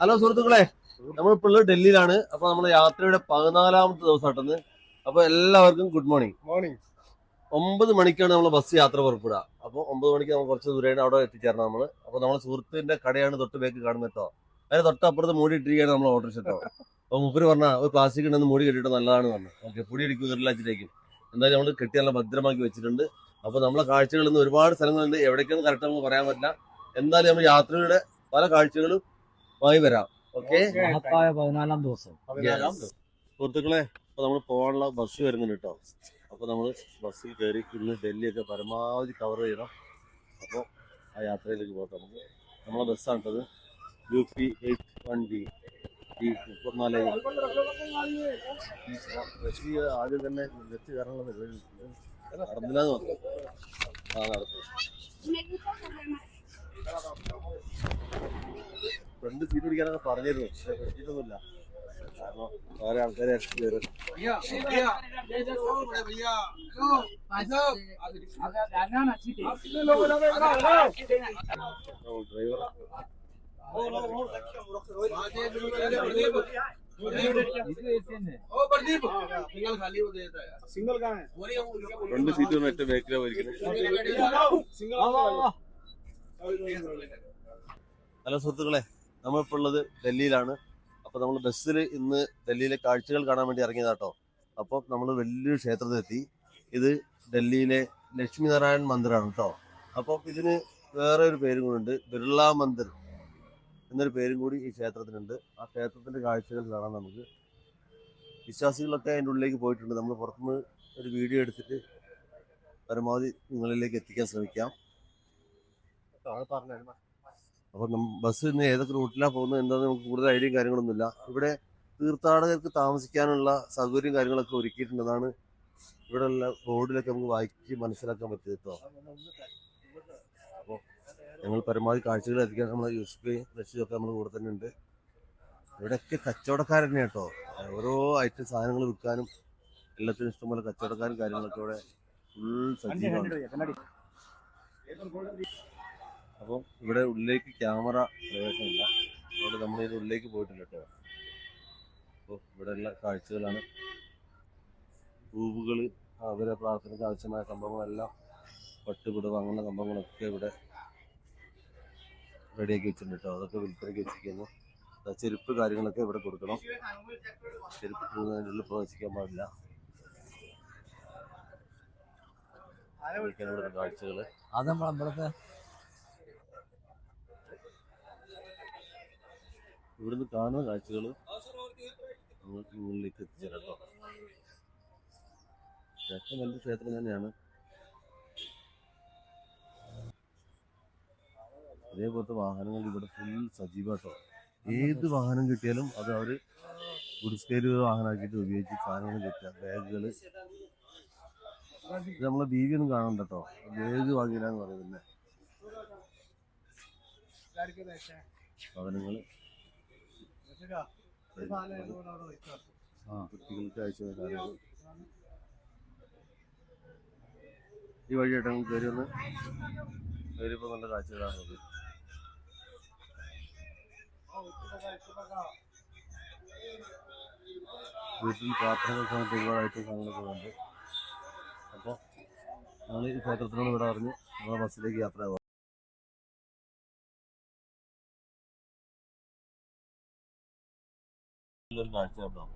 Hello സുഹൃത്തുക്കളെ നമ്മളിപ്പോൾ ഉള്ളത് ഡൽഹിയിലാണ്. അപ്പൊ നമ്മുടെ യാത്രയുടെ പതിനാലാമത്തെ ദിവസമായിട്ടെന്ന്. അപ്പൊ എല്ലാവർക്കും ഗുഡ് മോർണിംഗ് മോർണിംഗ് ഒമ്പത് മണിക്കാണ് നമ്മൾ ബസ് യാത്ര പുറപ്പെടുക. അപ്പോൾ ഒമ്പത് മണിക്ക് നമ്മൾ കുറച്ച് ദൂരെയാണ് അവിടെ എത്തിച്ചേരണം നമ്മൾ അപ്പോൾ നമ്മുടെ സുഹൃത്തിന്റെ കടയാണ് തൊട്ട് ബേക്ക് കാണുന്നത് കേട്ടോ അതിന് തൊട്ടപ്പുറത്ത് മൂടി ഇട്ടിരിക്കുകയാണ് നമ്മൾ ഓർഡർ കേട്ടോ അപ്പോൾ മുപ്പര് പറഞ്ഞാൽ ഒരു പ്ലാസ്റ്റിക് ഉണ്ടെന്ന് മൂടി കെട്ടിയിട്ട് നല്ലതാണ് പറഞ്ഞു. ഓക്കെ പൊടി അടിക്കും കയറിലാച്ചിട്ടേക്കും എന്തായാലും നമ്മൾ കെട്ടി നല്ല ഭദ്രമാക്കി വെച്ചിട്ടുണ്ട്. അപ്പോൾ നമ്മളെ കാഴ്ചകളിൽ നിന്ന് ഒരുപാട് സ്ഥലങ്ങളുണ്ട്. എവിടേക്കാണ് കറക്റ്റ് നമുക്ക് പറയാൻ പറ്റില്ല. എന്തായാലും നമ്മൾ യാത്രയുടെ പല കാഴ്ചകളും വാങ്ങി വരാം. ഓക്കെ മഹത്തായ പതിനാലാം ദിവസം. സുഹൃത്തുക്കളെ അപ്പൊ നമ്മൾ പോകാനുള്ള ബസ് വരുന്നുണ്ട് കേട്ടോ അപ്പൊ നമ്മൾ ബസ്സിൽ കയറി ഇന്ന് ഡൽഹിയൊക്കെ പരമാവധി കവർ ചെയ്യണം. അപ്പോൾ ആ യാത്രയിലേക്ക് പോകാം. നമുക്ക് നമ്മളെ ബസ്സാണ് കേട്ടത് U P eight one D ഈ മുപ്പത്തിനാല് ആദ്യം തന്നെ നെറ്റ് കയറാനുള്ള നടന്നില്ലാന്ന് പറഞ്ഞു ആ നടന്നു. ഫ്രണ്ട് സീറ്റ് പിടിക്കാനൊക്കെ പറഞ്ഞിരുന്നു പക്ഷെ പറ്റിയിട്ടൊന്നുമില്ല. ഓരോ ആൾക്കാരെ ഡ്രൈവർ രണ്ട് സീറ്റ് മറ്റേ ബാക്കിലാണ് ഇരിക്കുന്നത് ഹലോ സുഹൃത്തുക്കളെ നമ്മളിപ്പോൾ ഉള്ളത് ഡൽഹിയിലാണ്. അപ്പോൾ നമ്മൾ ബസ്സിൽ ഇന്ന് ഡൽഹിയിലെ കാഴ്ചകൾ കാണാൻ വേണ്ടി ഇറങ്ങിയതാട്ടോ. അപ്പോൾ നമ്മൾ വലിയൊരു ക്ഷേത്രത്തിലെത്തി. ഇത് ഡൽഹിയിലെ ലക്ഷ്മി നാരായൺ മന്ദിറാണ് കേട്ടോ അപ്പോൾ ഇതിന് വേറെ ഒരു പേരും കൂടി ഉണ്ട്. ബിർള മന്ദിർ എന്നൊരു പേരും കൂടി ഈ ക്ഷേത്രത്തിനുണ്ട്. ആ ക്ഷേത്രത്തിന്റെ കാഴ്ചകൾ കാണാൻ നമുക്ക് വിശ്വാസികളൊക്കെ അതിന്റെ ഉള്ളിലേക്ക് പോയിട്ടുണ്ട്. നമ്മൾ പുറത്തുനിന്ന് ഒരു വീഡിയോ എടുത്തിട്ട് പരമാവധി നിങ്ങളിലേക്ക് എത്തിക്കാൻ ശ്രമിക്കാം. അപ്പോൾ ബസ് ഇന്ന് ഏതൊക്കെ റൂട്ടിലാണ് പോകുന്നത് എന്താണെന്ന് നമുക്ക് കൂടുതൽ ഐഡിയയും കാര്യങ്ങളൊന്നുമില്ല. ഇവിടെ തീർത്ഥാടകർക്ക് താമസിക്കാനുള്ള സൗകര്യം കാര്യങ്ങളൊക്കെ ഒരുക്കിയിട്ടുണ്ടെന്നാണ് ഇവിടെ ഉള്ള ബോർഡിലൊക്കെ നമുക്ക് വായിച്ച് മനസ്സിലാക്കാൻ പറ്റിയത് കേട്ടോ അപ്പോൾ ഞങ്ങൾ പരമാവധി കാഴ്ചകൾ എത്തിക്കാൻ നമ്മൾ യൂസ്ഫിയും റഷീദൊക്കെ നമ്മൾ കൂടെ തന്നെ ഉണ്ട്. ഇവിടെയൊക്കെ കച്ചവടക്കാർ തന്നെ കേട്ടോ ഓരോ ഐറ്റം സാധനങ്ങൾ വിൽക്കാനും എല്ലാത്തിനും ഇഷ്ടംപോലെ കച്ചവടക്കാരും കാര്യങ്ങളൊക്കെ ഇവിടെ ഫുൾ സജീവമാണ്. അപ്പോൾ ഇവിടെ ഉള്ളിലേക്ക് ക്യാമറ പ്രവേശനമില്ല. അതുകൊണ്ട് നമ്മൾ ഇത് ഉള്ളിലേക്ക് പോയിട്ടില്ല കേട്ടോ. അപ്പോൾ ഇവിടെയുള്ള കാഴ്ചകളാണ്. പൂവുകൾ അവരെ പ്രാർത്ഥനയ്ക്ക് ആവശ്യമായ സംഭവങ്ങളെല്ലാം പട്ടുപിടവ് അങ്ങനെ സംഭവങ്ങളൊക്കെ ഇവിടെ റെഡിയാക്കി വെച്ചിട്ടുണ്ട് കേട്ടോ. അതൊക്കെ വിൽപ്പനയ്ക്ക് വെച്ചിരിക്കുന്നു. ചെരുപ്പ് കാര്യങ്ങളൊക്കെ ഇവിടെ കൊടുക്കണം. ചെരുപ്പ് പോകുന്നതിനുള്ളിൽ പ്രവേശിക്കാൻ പാടില്ല. കാഴ്ചകൾ അത് ഇവിടുന്ന് കാണുന്ന കാഴ്ചകൾ നിങ്ങൾക്ക് മുകളിലേക്ക് എത്തിച്ചേരാം കേട്ടോ ക്ഷേത്രം വലിയ ക്ഷേത്രം തന്നെയാണ്. അതേപോലത്തെ വാഹനങ്ങൾ ഇവിടെ ഫുൾ സജീവട്ടോ. ഏത് വാഹനം കിട്ടിയാലും അത് അവർ കയറി വാഹനമാക്കിയിട്ട് ഉപയോഗിച്ച് സാധനങ്ങൾ കിട്ടുക. ബാഗുകൾ നമ്മളെ ബീവി ഒന്നും കാണണ്ട കേട്ടോ ബാഗ് വാങ്ങിയില്ലാന്ന് പറയുന്നത് സാധനങ്ങൾ ആ കുട്ടികൾക്ക് അയച്ചു കാര്യങ്ങൾ ഈ വഴിയായിട്ട് നമുക്ക് കയറി ഒന്ന് കയറിയപ്പോൾ നല്ല കാഴ്ച കാണുന്നത് വീട്ടിൽ പ്രാർത്ഥനകൾ സമയത്ത് ഒരുപാടായിട്ട് കാണുന്നൊക്കെ ഉണ്ട് അപ്പോൾ ഞങ്ങൾ ഈ ക്ഷേത്രത്തിനോട് ഇവിടെ അറിഞ്ഞ് നമ്മളെ ബസ്സിലേക്ക് യാത്ര പോകാം നല്ലൊരു കാഴ്ച കേട്ടോ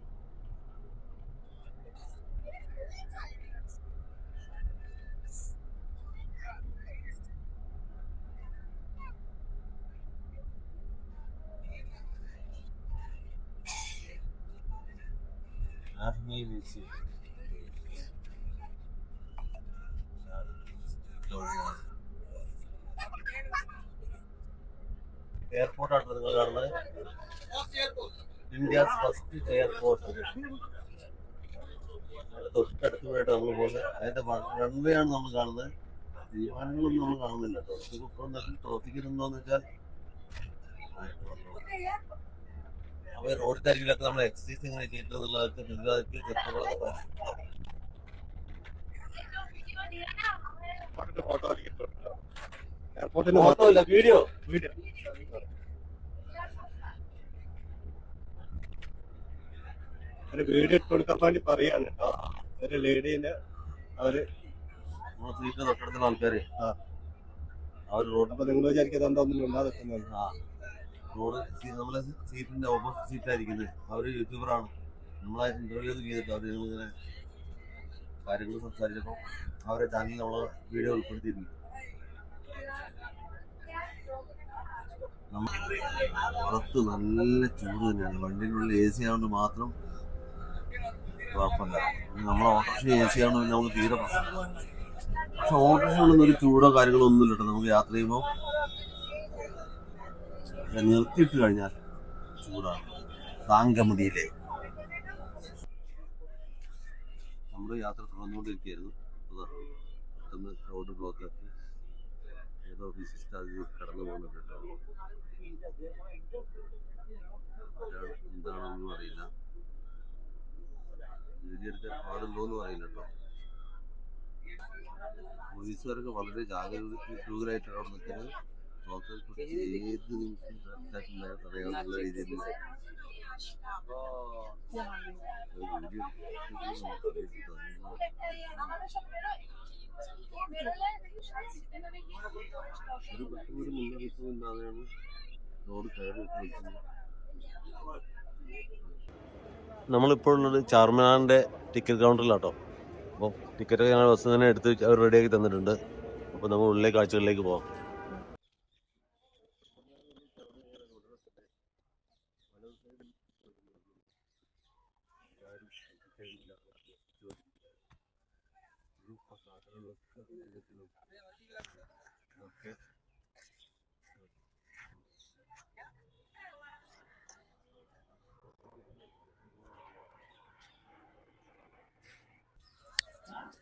Army Museum. എയർപോർട്ടാണ് നിങ്ങൾ കാണുന്നത് ഇന്ത്യ ഫസ്റ്റ് എയർപോർട്ട് തൊട്ടടുത്ത് പോയിട്ട് നമ്മൾ പോകുന്നത് അതിന്റെ റൺവേ ആണ് നമ്മൾ കാണുന്നത്. വിമാനങ്ങളൊന്നും നമ്മൾ കാണുന്നില്ല കേട്ടോ. ഇപ്പം ട്രോഫിക്ക് ഉണ്ടോന്ന് വെച്ചാൽ അപ്പൊ റോഡ് തരികിലൊക്കെ നമ്മൾ എക്സസൈസ് ഇങ്ങനെ ചെയ്തിട്ടുള്ളതൊക്കെ ഫോട്ടോ ഇല്ല വീഡിയോ വീഡിയോ ഒരു വീഡിയോ ഇട്ട് കൊടുക്കാൻ വേണ്ടി പറയാണ് കേട്ടോ. ഒരു ലേഡീനെ അവർ തൊട്ടടുത്തുള്ള ആൾക്കാര്. ആ. അവർ റോഡ് അപ്പൊ നിങ്ങൾ വിചാരിക്കുന്നത് എന്താ ഉണ്ടാ ഇല്ലാതെ നിൽക്കുന്നത്? ആ. റോഡ് നമ്മളെ സീറ്റിന്റെ ഓപ്പോസിറ്റ് സീറ്റായിരിക്കുന്നത് അവർ യൂട്യൂബറാണ് നമ്മളെ ഇന്റർവ്യൂ ചെയ്തിട്ട് അവർ ഇങ്ങനെ കാര്യങ്ങൾ സംസാരിച്ചപ്പോൾ അവരെ ചാനലിൽ നമ്മൾ വീഡിയോ ഉൾപ്പെടുത്തിയിരുന്നു. പുറത്ത് നല്ല ചൂട് തന്നെയാണ്. വണ്ടിയിനുള്ളിൽ എ സി ആയതുകൊണ്ട് മാത്രം കുഴപ്പമില്ല നമ്മൾ ഓട്ടോറിക്ഷ എ സി ആണെന്ന് നമുക്ക് തീരെ പ്രശ്നം. പക്ഷെ ഓട്ടോറിക്ഷയിലൊന്നും ഒരു ചൂടോ കാര്യങ്ങളോ ഒന്നും ഇല്ലട്ടോ. നമുക്ക് യാത്ര ചെയ്യുമ്പോൾ നിർത്തിയിട്ട് കഴിഞ്ഞാൽ ചൂടാണ്. താങ്കമതിയിലെ നമ്മുടെ യാത്ര തുടർന്നുകൊണ്ടിരിക്കുകയായിരുന്നു. അതാ പെട്ടെന്ന് റോഡ് ബ്ലോക്ക് ആക്കി. ഏതോ വിശിഷ്ട കടന്നു പോകുന്നുണ്ട് എന്താണെന്നും അറിയില്ല. വീഡിയോ എടുക്കാൻ എന്ന് അറിയില്ല കേട്ടോ. പോലീസുകാരൊക്കെ വളരെ ജാഗരൂകരായിട്ടാണ് അവിടെ നിൽക്കുന്നത് ബ്ലോക്കിനെ കുറിച്ച് ഏത് നിമിഷം പറയാവുന്ന രീതിയിൽ ഒരു പെട്ടെന്ന് ഒരു മുന്നറിയിപ്പും ഇല്ലാതെയാണ് റോഡ് കയറി നിൽക്കുന്നത് നമ്മളിപ്പോൾ ഉള്ളത് ചാർമിനാറിന്റെ ടിക്കറ്റ് കൗണ്ടറിലാട്ടോ അപ്പോൾ ടിക്കറ്റ് ഞങ്ങൾ ബസ് തന്നെ എടുത്ത് അവർ റെഡിയാക്കി തന്നിട്ടുണ്ട്. അപ്പോൾ നമ്മൾ ഉള്ളിലെ കാഴ്ചകളിലേക്ക് പോകാം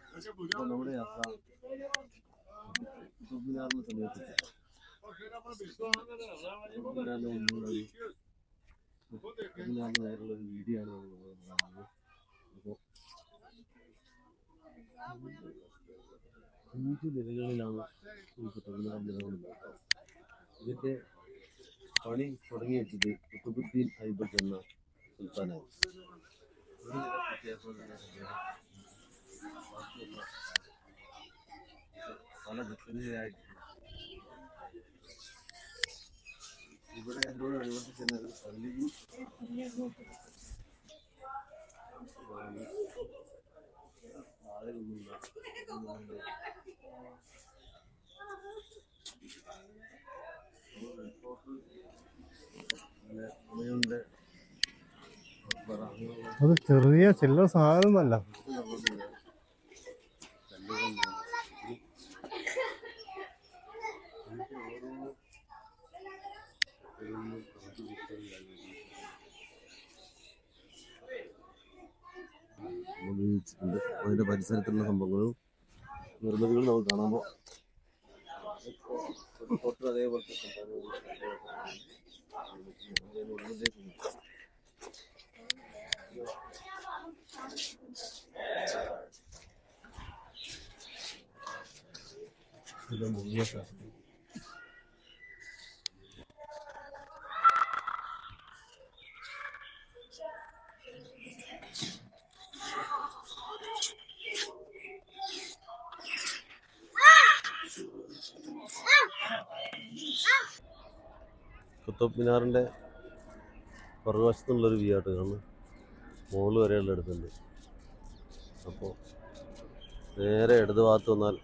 അപ്പോൾ നമ്മുടെ യാത്ര മുന്നിലുള്ള ഒരു- കുത്തബ്മിനാറിന് നേരെയുള്ള ഒരു വീഡിയോ ആണ് നമ്മൾ കാണുന്നത് അപ്പോൾ അഞ്ച് നിലകളിലാണ് നമുക്ക് ഇതിന്റെ പണി തുടങ്ങി വെച്ചത് കുത്തുബുദ്ദീൻ ഐബക്ക് എന്ന സുൽത്താനാണ്. ഇവിടെ അത് ചെറിയ ചില്ലറ സാധനമല്ല ഉപയോഗിച്ചിട്ടുണ്ട് അതിന്റെ പരിസരത്തുള്ള സംഭവങ്ങളും നിർമ്മിതികളും നമുക്ക് തൊട്ട് അതേപോലത്തെ സംഭവങ്ങൾ ഇത് മുങ്ങിയ. കുത്തബ് മിനാറിന്റെ പുറകുവശത്തുള്ളൊരു വ്യൂ ആയിട്ട് കാണുന്നു. മുകളിൽ വരെയുള്ള അടുത്തുണ്ട്. അപ്പോൾ നേരെ ഇടത് ഭാഗത്ത് വന്നാൽ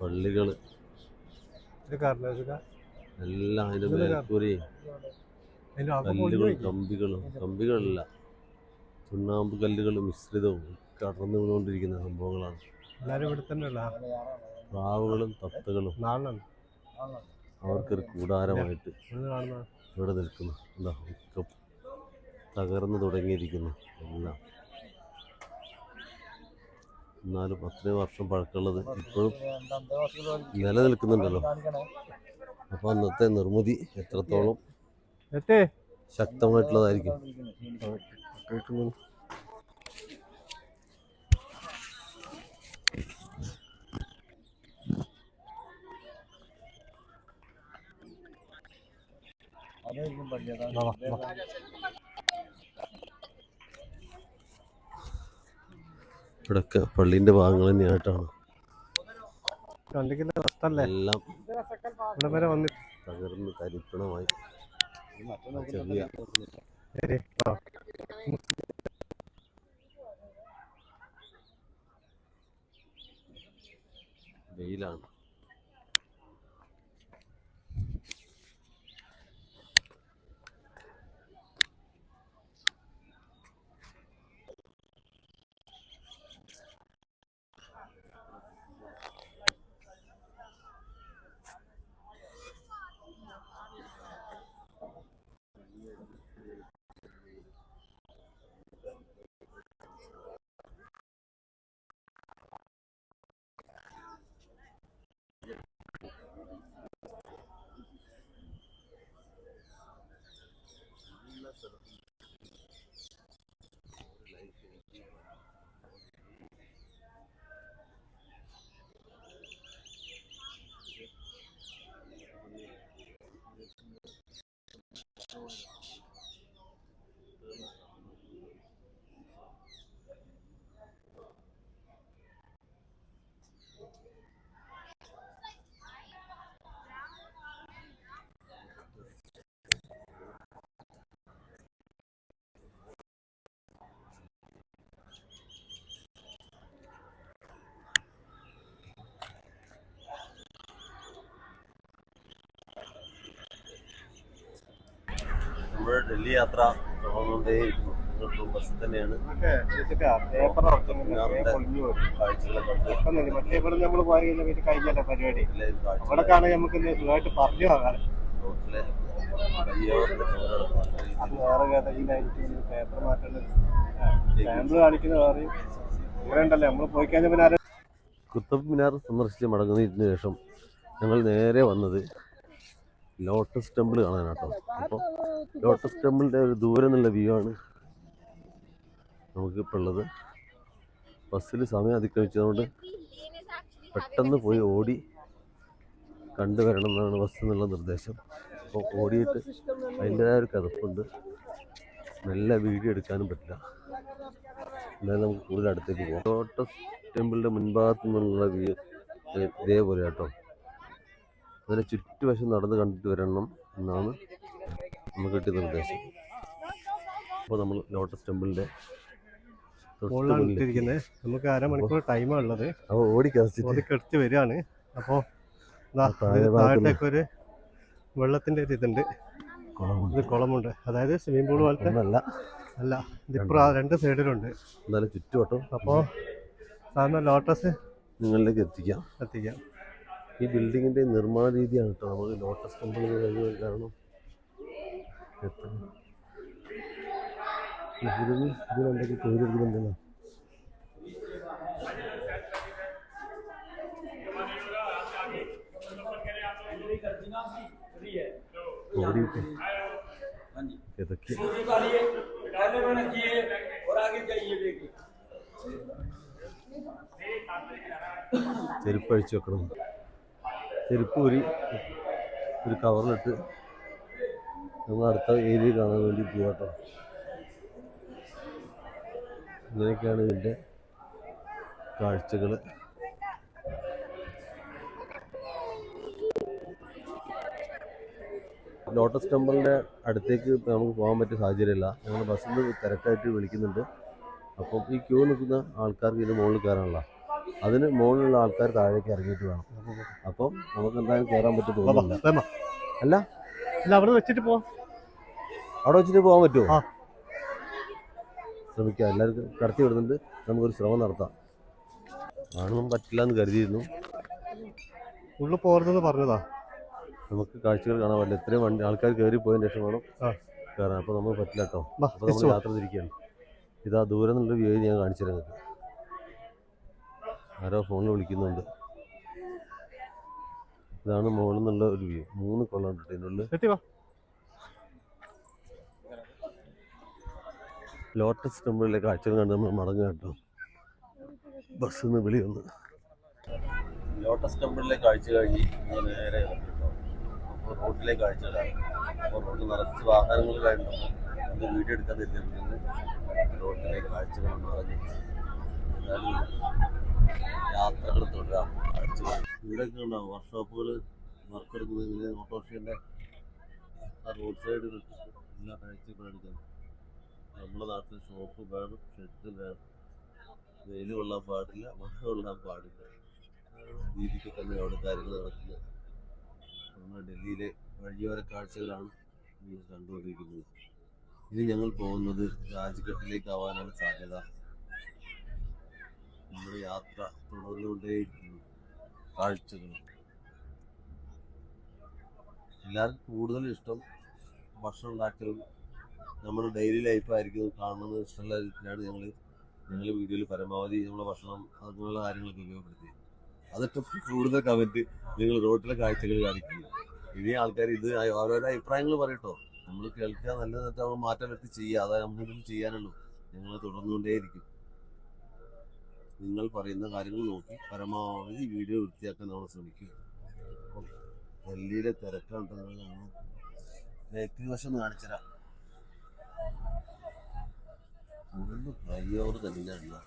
പള്ളികൾ എല്ലാം അതിന്റെ മേൽക്കൂരയും കല്ലുകളും കമ്പികളും കമ്പികളല്ല. ചുണ്ണാമ്പ് കല്ലുകളും മിശ്രിതവും വീണുകൊണ്ടിരിക്കുന്ന സംഭവങ്ങളാണ്. എല്ലാവരും ഇവിടെ തന്നെ പ്രാവുകളും തത്തകളും അവർക്കൊരു കൂടാരമായിട്ട് ഇവിടെ നിൽക്കുന്നു. എന്താ ഒക്കെ തകർന്നു തുടങ്ങിയിരിക്കുന്നു എല്ലാം. എന്നാലും അത്രയും വർഷം പഴക്കമുള്ളത് ഇപ്പോഴും നിലനിൽക്കുന്നുണ്ടല്ലോ. അപ്പോൾ അന്നത്തെ നിർമ്മിതി എത്രത്തോളം ശക്തമായിട്ടുള്ളതായിരിക്കും. ശക്തമായിട്ടുള്ളതായിരിക്കും ഇവിടൊക്കെ പള്ളീന്റെ ഭാഗങ്ങൾ തന്നെയായിട്ടാണ്. എല്ലാം തകർന്ന് കരിപ്പണമായി ചെറിയ ശരി ആ നമ്മുടെ ഡൽഹി യാത്ര തുടർന്നുകൊണ്ടേ ബസ് തന്നെയാണ് പേപ്പർ കാഴ്ചകളെ കണ്ട്. മറ്റേ ഇവിടെ നമ്മൾ പോയി കഴിഞ്ഞല്ലോ പരിപാടി. അവിടെ കാണാൻ നമുക്ക് സുഖമായിട്ട് പറഞ്ഞു ചുമടെടുത്ത് അത് വേറെ കഥയിലായിരിക്കും പേപ്പർ മാറ്റേണ്ടത് സാമ്പിൾ കാണിക്കുന്ന അങ്ങനെ ഉണ്ടല്ലേ നമ്മൾ പോയി കഴിഞ്ഞാൽ പിന്നെ കുത്തബ് മിനാർ സന്ദർശിച്ച് മടങ്ങുന്നതിന് ശേഷം ഞങ്ങൾ നേരെ വന്നത് ലോട്ടസ് ടെമ്പിൾ കാണാനാട്ടോ. അപ്പോൾ ലോട്ടസ് ടെമ്പിളിന്റെ ഒരു ദൂരം എന്നുള്ള വ്യൂ ആണ് നമുക്കിപ്പോൾ ഉള്ളത്. ബസ്സിൽ സമയം അതിക്രമിച്ചതുകൊണ്ട് പെട്ടെന്ന് പോയി ഓടി കണ്ടുവരണം എന്നാണ് ബസ് എന്നുള്ള നിർദ്ദേശം. അപ്പോൾ ഓടിയിട്ട് അതിന്റെതായ ഒരു കഥപ്പുണ്ട്. നല്ല വീഡിയോ എടുക്കാനും പറ്റില്ല. എന്നാലും നമുക്ക് കൂടുതൽ അടുത്തേക്ക് പോകാം ലോട്ടസ് ടെമ്പിളിന്റെ മുൻഭാഗത്തു നിന്നുള്ള വ്യൂ ഇതേപോലെ കേട്ടോ അതിന് ചുറ്റുവശം നടന്ന് കണ്ടിട്ട് വരണം എന്നാണ് നമുക്ക് കിട്ടിയ നിർദ്ദേശം. അപ്പോൾ നമ്മൾ ലോട്ടസ് ടെമ്പിളിന്റെ മുകളിലാണ് നമുക്ക് അരമണിക്കൂർ ടൈമാണ് ഉള്ളത്. അപ്പോൾ ഓടിക്കടിച്ച് വരികയാണ്. അപ്പോൾ താഴത്തേക്ക് ഒരു വെള്ളത്തിന്റെ ഒരു ഇതുണ്ട്. ഇത് കുളമുണ്ട്. അതായത് സ്വിമ്മിംഗ് പൂൾ പോലത്തെ അല്ല അല്ല ഇതിപ്പുറം ആ രണ്ട് സൈഡിലുണ്ട്. എന്നാലും ചുറ്റുവട്ടം അപ്പോൾ സാറിന് ലോട്ടസ് നിങ്ങളിലേക്ക് എത്തിക്കാം. എത്തിക്കാം. ഈ ബിൽഡിങ്ങിന്റെ നിർമ്മാണ രീതിയാണ് കേട്ടോ. നമുക്ക് ലോട്ടസ് ടെമ്പിൾ കാരണം എത്ര? ഇതിന് ഇതിനെന്തൊക്കെ പേരെടുക്കുന്നുണ്ടല്ലോ ഓടിയിട്ട്. ഏതൊക്കെ ചെരുപ്പ് അഴിച്ചു വെക്കണം. ചെരുപ്പ് ഊരി ഒരു കവറിലിട്ട് നമ്മൾ അടുത്ത ഏരിയ കാണാൻ വേണ്ടി പോവാട്ടോ ഇങ്ങനെയൊക്കെയാണ് ഇതിന്റെ കാഴ്ചകൾ. ലോട്ടസ് ടെമ്പിളിന്റെ അടുത്തേക്ക് നമുക്ക് പോകാൻ പറ്റിയ സാഹചര്യമില്ല. ഞങ്ങൾ ബസ്സിൽ തിരക്കായിട്ട് വിളിക്കുന്നുണ്ട്. അപ്പം ഈ ക്യൂ നിൽക്കുന്ന ആൾക്കാർക്ക് ഇത് മുകളിൽ കയറാനുള്ള അതിന് മുകളിലുള്ള ആൾക്കാർ താഴേക്ക് ഇറങ്ങിയിട്ട് വേണം. അപ്പം നമുക്ക് എന്തായാലും കയറാൻ പറ്റും അല്ല. അവിടെ വെച്ചിട്ട് പോവാം. അവിടെ വെച്ചിട്ട് പോകാൻ പറ്റുമോ. ശ്രമിക്കാം. എല്ലാവർക്കും കടത്തി വിടുന്നുണ്ട്. നമുക്കൊരു ശ്രമം നടത്താം. കാണുന്നും പറ്റില്ല എന്ന് കരുതിയിരുന്നു. ഉള്ളിൽ പോരുന്നെന്ന് പറഞ്ഞതാ. നമുക്ക് കാഴ്ചകൾ കാണാൻ പറ്റില്ല. ഇത്രയും വണ്ടി ആൾക്കാർ കയറി പോയതിന് ശേഷം വേണം. കയറാൻ അപ്പോൾ നമുക്ക് പറ്റില്ല കേട്ടോ. അപ്പോൾ നമ്മൾ യാത്ര തിരിക്കുകയാണ്. ഇതാ ദൂരം നിന്നുള്ള വ്യൂ ഞാൻ കാണിച്ചു തരാം ആരോ ഫോണിൽ വിളിക്കുന്നുണ്ട്. ഇതാണ് മുകളിൽ നിന്നുള്ള ഒരു വ്യൂ. മൂന്ന് കൊള്ളം വാ ലോട്ടസ് ടെമ്പിളിലെ കാഴ്ചകൾ കണ്ട് നമ്മൾ മടങ്ങുക കേട്ടോ. ബസ്സിൽ നിന്ന് വിളി വന്ന്. ലോട്ടസ് ടെമ്പിളിലെ കാഴ്ച കഴിഞ്ഞ് നേരെ അപ്പോൾ റോഡിലെ കാഴ്ചകളാണ്. പുറത്ത് നിറച്ച് വാഹനങ്ങൾ കഴിഞ്ഞപ്പോൾ വീഡിയോ എടുക്കാൻ തിരിഞ്ഞിട്ടുണ്ട് റോഡിലേക്ക് കാഴ്ചകൾ ഏതായാലും യാത്രകൾ തുടരാം ഇവിടെയൊക്കെ ഉണ്ടാവും വർക്ക്ഷോപ്പുകൾ വർക്കെടുക്കുന്നത് ഇങ്ങനെ ഓട്ടോറിക്ഷന്റെ റോഡ് സൈഡ് എല്ലാ കാഴ്ചകളും എടുക്കുന്നത് നമ്മുടെ നാട്ടിൽ ഷോപ്പ് വേണം ഷെഡ് വേണം. വെയിൽ കൊള്ളാൻ പാടില്ല മഴ കൊള്ളാൻ പാടില്ല. രീതിക്ക് തന്നെ അവിടെ കാര്യങ്ങൾ നടക്കുന്നത് നമ്മുടെ ഡൽഹിയിലെ വഴിയോര കാഴ്ചകളാണ് കണ്ടുകൊണ്ടിരിക്കുന്നത്. ഇനി ഞങ്ങൾ പോകുന്നത് രാജ്ഘട്ടിലേക്ക് ആവാനാണ് സാധ്യത. നമ്മുടെ യാത്ര തുടർന്നുകൊണ്ടേയിരിക്കുന്നു. കാഴ്ചകൾ. എല്ലാവർക്കും കൂടുതൽ ഇഷ്ടം ഭക്ഷണം ഉണ്ടാക്കലും നമ്മുടെ ഡെയിലി ലൈഫായിരിക്കും കാണുന്നത് ഇഷ്ടമുള്ള രീതിയിലാണ് ഞങ്ങൾ ഞങ്ങൾ വീഡിയോയിൽ പരമാവധി നമ്മുടെ ഭക്ഷണം അതുപോലുള്ള കാര്യങ്ങളൊക്കെ ഉപയോഗപ്പെടുത്തി. അതൊക്കെ കൂടുതൽ കമന്റ് നിങ്ങൾ റോട്ടിലെ കാഴ്ചകൾ കാണിക്കുന്നു ഇനി ആൾക്കാർ ഇത് ഓരോരോ അഭിപ്രായങ്ങൾ പറയട്ടോ. നമ്മൾ കേൾക്കുക നല്ലതായിട്ട് നമ്മൾ മാറ്റം വരുത്തി ചെയ്യുക അതായത് നമുക്കിതും ചെയ്യാനുള്ളൂ. ഞങ്ങൾ തുടർന്നുകൊണ്ടേയിരിക്കും. നിങ്ങൾ പറയുന്ന കാര്യങ്ങൾ നോക്കി പരമാവധി വീഡിയോ വൃത്തിയാക്കാൻ നമ്മൾ ശ്രമിക്കും അപ്പം തിരക്കാണ് ബാക്കിൽ വശം കാണിച്ചരാ ഫുള്ള് ഫ്ലൈഓവർ തന്നെയാണ്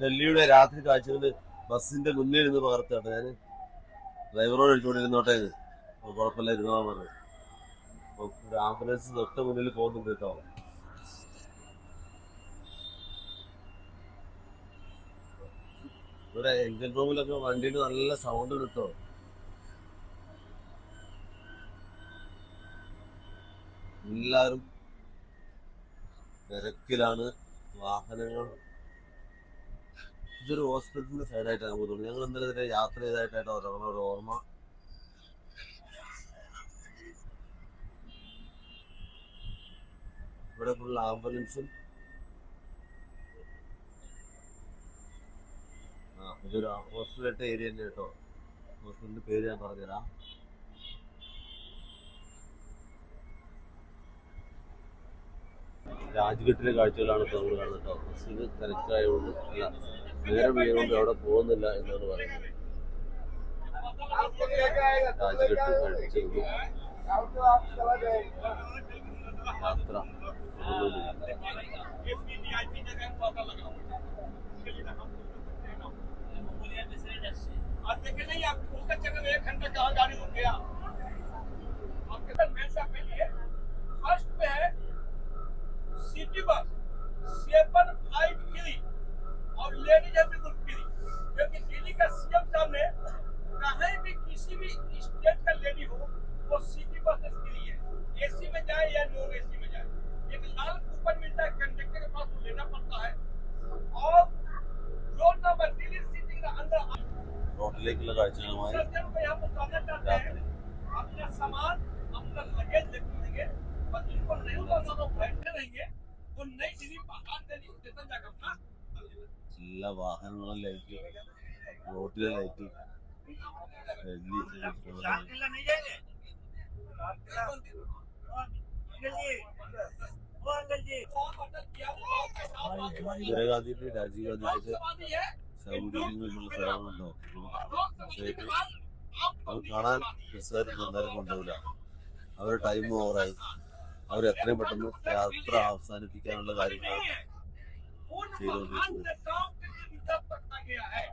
ഡൽഹിയുടെ രാത്രി കാഴ്ചകൾ ബസ്സിന്റെ മുന്നിൽ നിന്ന് പകർത്താണ് ഞാൻ ഡ്രൈവറോട്. അപ്പൊ കുഴപ്പമില്ല ഇരുന്നോളാൻ പറഞ്ഞു. ആംബുലൻസ് തൊട്ട് മുന്നിൽ പോകുന്നുണ്ട് കേട്ടോ. ഇവിടെ എഞ്ചിൻ റൂമിലൊക്കെ വണ്ടിയിൽ നല്ല സൗണ്ട് കിട്ടോ. എല്ലാരും തിരക്കിലാണ്. വാഹനങ്ങൾ. ഇതൊരു ഹോസ്പിറ്റലിന്റെ സൈഡായിട്ടാണ് പോകുന്നത്. ഞങ്ങൾ ഇന്നലെ യാത്ര ചെയ്തായിട്ടായിട്ടോ ഒരു ഒരു ഓർമ്മ. ഇവിടെ ഫുൾ ആംബുലൻസും ആ ഇതൊരു ഹോസ്പിറ്റലിന്റെ ഏരിയ തന്നെ കേട്ടോ. ഹോസ്പിറ്റലിന്റെ പേര് ഞാൻ പറഞ്ഞുതരാം. രാജ്ഘട്ടിലെ കാഴ്ചകളാണ് ഇപ്പോൾ നമ്മൾ കാണുന്നത് കേട്ടോ. ബസ്സിന് തിരക്കായതുകൊണ്ട് നേരം വീഴുകൊണ്ട് അവിടെ പോകുന്നില്ല എന്നാണ് പറയുന്നത്. രാജ്ഘട്ട് കഴിച്ചു യാത്ര. आप देखे नहीं आप उसका चक्कर एक घंटा कहाँ गाड़ी रुक गया എല്ലാ വാഹനങ്ങളും ലൈറ്റ് റോഡിലെ ലൈറ്റ് ഇന്ദിരാ ഗാന്ധിയുടെ രാജീവ് ഗാന്ധിയുടെ സൗകര്യങ്ങളുള്ള സ്ഥലങ്ങളുണ്ടോ അത് കാണാൻ ബസ്സുകാർക്ക് അന്നേരം കൊണ്ടുപോകില്ല അവരുടെ ടൈം ഓവറായി അവർ എത്രയും പെട്ടെന്ന് യാത്ര അവസാനിപ്പിക്കാനുള്ള കാര്യങ്ങളാണ് ചെയ്തുകൊണ്ടിരിക്കുന്നത് കാര്യങ്ങൾ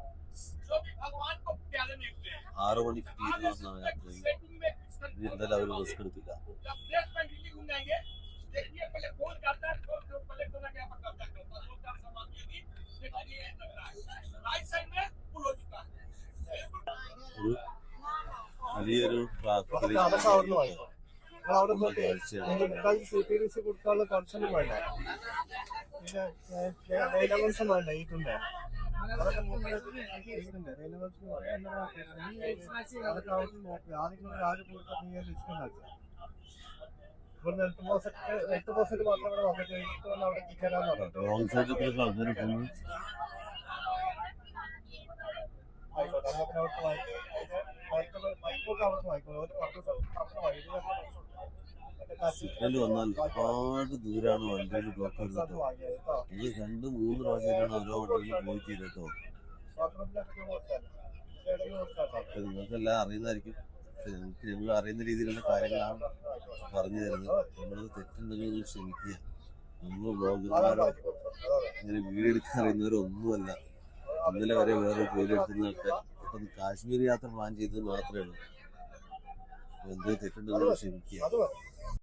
भगवान को प्यारे देखते हैं ആറു മണിക്ക് തീരുമാനമാണ് യാത്ര ചെയ്യുന്നത് ഇത് എന്തായാലും അവർ റിസ്ക് എടുത്തില്ല जब देश में दिल्ली घूम जाएंगे देखिए पहले फोन करता है फोन के पहले तो क्या पता है दो चार सामान के लिए देखिए ये लग रहा है राइट साइड में फुल हो चुका है ഒരു വലിയൊരു ട്രാഫിക്കിൽ അതൊക്കെ അവിടുന്ന് വാങ്ങിക്കോ നിങ്ങൾ അവിടെ പോയിട്ട് കാഴ്ചയാണ് നിങ്ങൾക്ക് സി പി ഡി സി കൊടുക്കാനുള്ള കൺസേൺ വേണ്ട പിന്നെ ലൈലൻസും വേണ്ട ഇതിന്റെ അതൊക്കെ ഇതിന്റെ ലൈലൻസ് അതൊക്കെ അവിടെ നോക്കി ആദ്യം നിങ്ങൾ ആര് കൊടുക്കാൻ നീ ലിസ്റ്റ് ഉണ്ടാക്കുക ഇവിടുന്ന് എട്ട് പോസറ്റ് എട്ട് പോസറ്റ് മാത്രം ഇവിടെ വന്നിട്ട് ഇട്ട് വന്ന് അവിടെ എത്തിച്ചേരാന്ന് പറഞ്ഞു റോങ് സൈഡിൽ കൂടെ ആൾക്കാർ പോകുന്നു ആയിക്കോട്ടെ എന്നാ പിന്നെ അവിടുത്തെ വായിക്കും മൈക്കൊക്കെ അവിടുന്ന് വായിക്കും സിഗ്നൽ വന്നാൽ ഒരുപാട് ദൂരാണ് വണ്ടിയിൽ ബ്ലോക്ക് വാങ്ങിയത് ഇത് രണ്ട് മൂന്ന് പ്രാവശ്യമാണ് ഓരോ വണ്ടിയിൽ പോയി അപ്പൊ നിങ്ങൾക്കെല്ലാം അറിയുന്നതായിരിക്കും. ഞങ്ങൾക്ക് ഞങ്ങൾ അറിയുന്ന രീതിയിലുള്ള കാര്യങ്ങളാണ് പറഞ്ഞു തരുന്നത്. നമ്മളത് തെറ്റുണ്ടെങ്കിൽ ശ്രമിക്കുക നമ്മൾ ബ്ലോഗർമാരോ ഇങ്ങനെ വീഡിയോ എടുക്കാൻ അറിയുന്നവരോ ഒന്നുമല്ല. ഇന്നലെ വരെ വേറെ ജോലി എടുക്കുന്നതൊക്കെ ഇപ്പം കാശ്മീർ യാത്ര പ്ലാൻ ചെയ്തത് മാത്രമേ ഉള്ളൂ. എന്തോ തെറ്റുണ്ടെങ്കിൽ ശ്രമിക്കുക